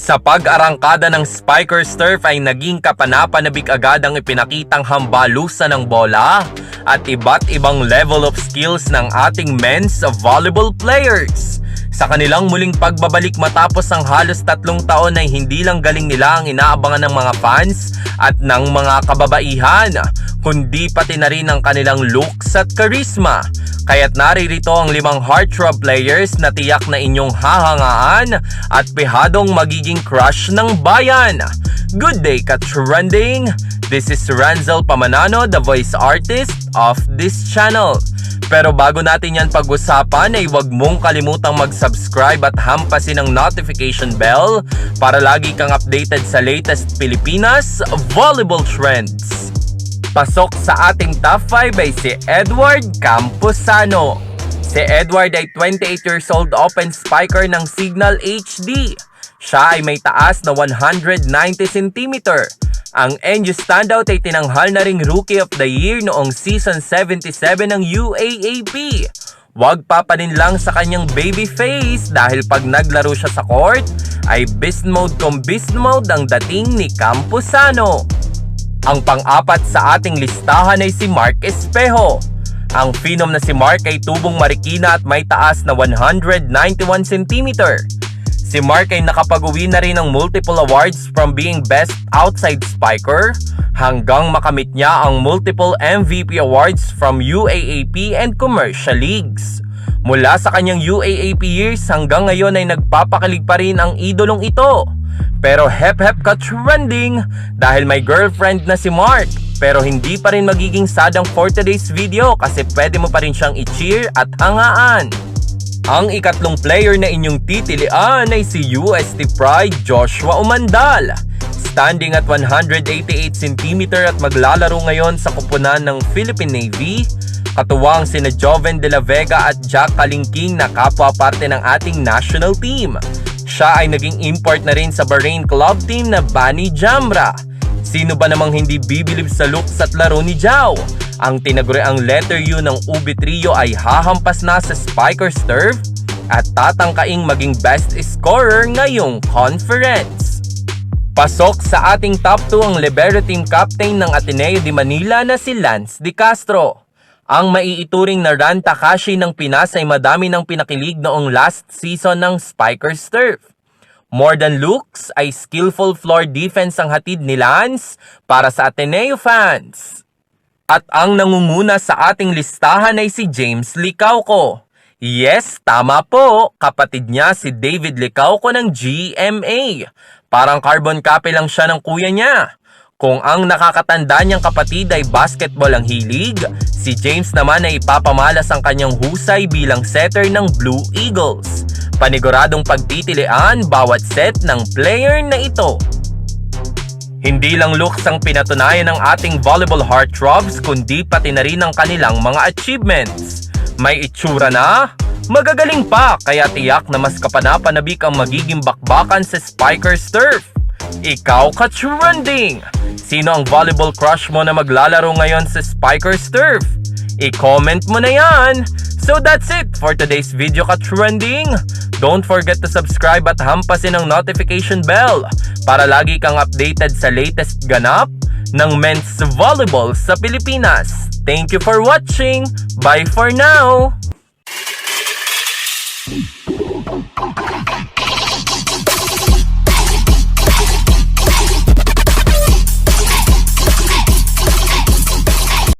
Sa pag-arangkada ng Spikers Turf ay naging kapanapanabik agad ang ipinakitang hambalusan ng bola at iba't ibang level of skills ng ating men's volleyball players. Sa kanilang muling pagbabalik matapos ang halos tatlong taon ay hindi lang galing nila ang inaabangan ng mga fans at ng mga kababaihan, kundi pati na rin ang kanilang looks at charisma. Kaya't naririto ang limang heartthrob players na tiyak na inyong hahangaan at pihadong magiging crush ng bayan. Good day ka-trending! This is Ranzel Pamanano, the voice artist of this channel. Pero bago natin yan pag-usapan ay huwag mong kalimutang mag-subscribe at hampasin ang notification bell para lagi kang updated sa latest Pilipinas volleyball trends. Pasok sa ating top 5 ay si Edward Camposano. Si Edward ay 28 years old open spiker ng Signal HD. Siya ay may taas na 190 cm. Ang NU standout ay tinanghal na ring Rookie of the Year noong season 77 ng UAAP. Huwag papanin lang sa kanyang baby face dahil pag naglaro siya sa court ay beast mode kung beast mode ang dating ni Camposano. Ang pang-apat sa ating listahan ay si Mark Espejo. Ang phenom na si Mark ay tubong marikina at may taas na 191 cm. Si Mark ay nakapag-uwi na rin ng multiple awards from being best outside spiker hanggang makamit niya ang multiple MVP awards from UAAP and commercial leagues. Mula sa kanyang UAAP years hanggang ngayon ay nagpapakilig pa rin ang idolong ito. Pero hep hep ka trending dahil may girlfriend na si Mark. Pero hindi pa rin magiging sad ang for today's video kasi pwede mo pa rin siyang i-cheer at hangaan. Ang ikatlong player na inyong titilian ay si UST Pride Joshua Umandal. Standing at 188 cm at maglalaro ngayon sa kupunan ng Philippine Navy, katuwang sina Joven de la Vega at Jack Kalingking na kapwa parte ng ating national team. Siya ay naging import na rin sa Bahrain club team na Bani Jamra. Sino ba namang hindi bibilib sa looks at laro ni Jao? Ang tinaguriang letter U ng Ubi Trio ay hahampas na sa Spikers Turf at tatangkaing maging best scorer ngayong conference. Pasok sa ating top 2 ang Libero Team Captain ng Ateneo de Manila na si Lance Di Castro. Ang maiituring na Ran Takashi ng Pinas ay madami ng pinakilig noong last season ng Spikers Turf. More than looks ay skillful floor defense ang hatid ni Lance para sa Ateneo fans. At ang nangunguna sa ating listahan ay si James Licauco. Yes, tama po, kapatid niya si David Licauco ng GMA. Parang carbon copy lang siya ng kuya niya. Kung ang nakakatanda niyang kapatid ay basketball ang hilig, si James naman ay ipapamalas ang kanyang husay bilang setter ng Blue Eagles. Paniguradong pagtitilian bawat set ng player na ito. Hindi lang looks ang pinatunayan ng ating volleyball heartthrobs kundi pati na rin ang kanilang mga achievements. May itsura na, magagaling pa kaya tiyak na mas kapanapanabik ang magiging bakbakan sa Spikers Turf. Ikaw ka-trending! Sino ang volleyball crush mo na maglalaro ngayon sa Spikers Turf? I-comment mo na yan! So that's it for today's video ka-trending! Don't forget to subscribe at hampasin ang notification bell para lagi kang updated sa latest ganap ng men's volleyball sa Pilipinas. Thank you for watching! Bye for now!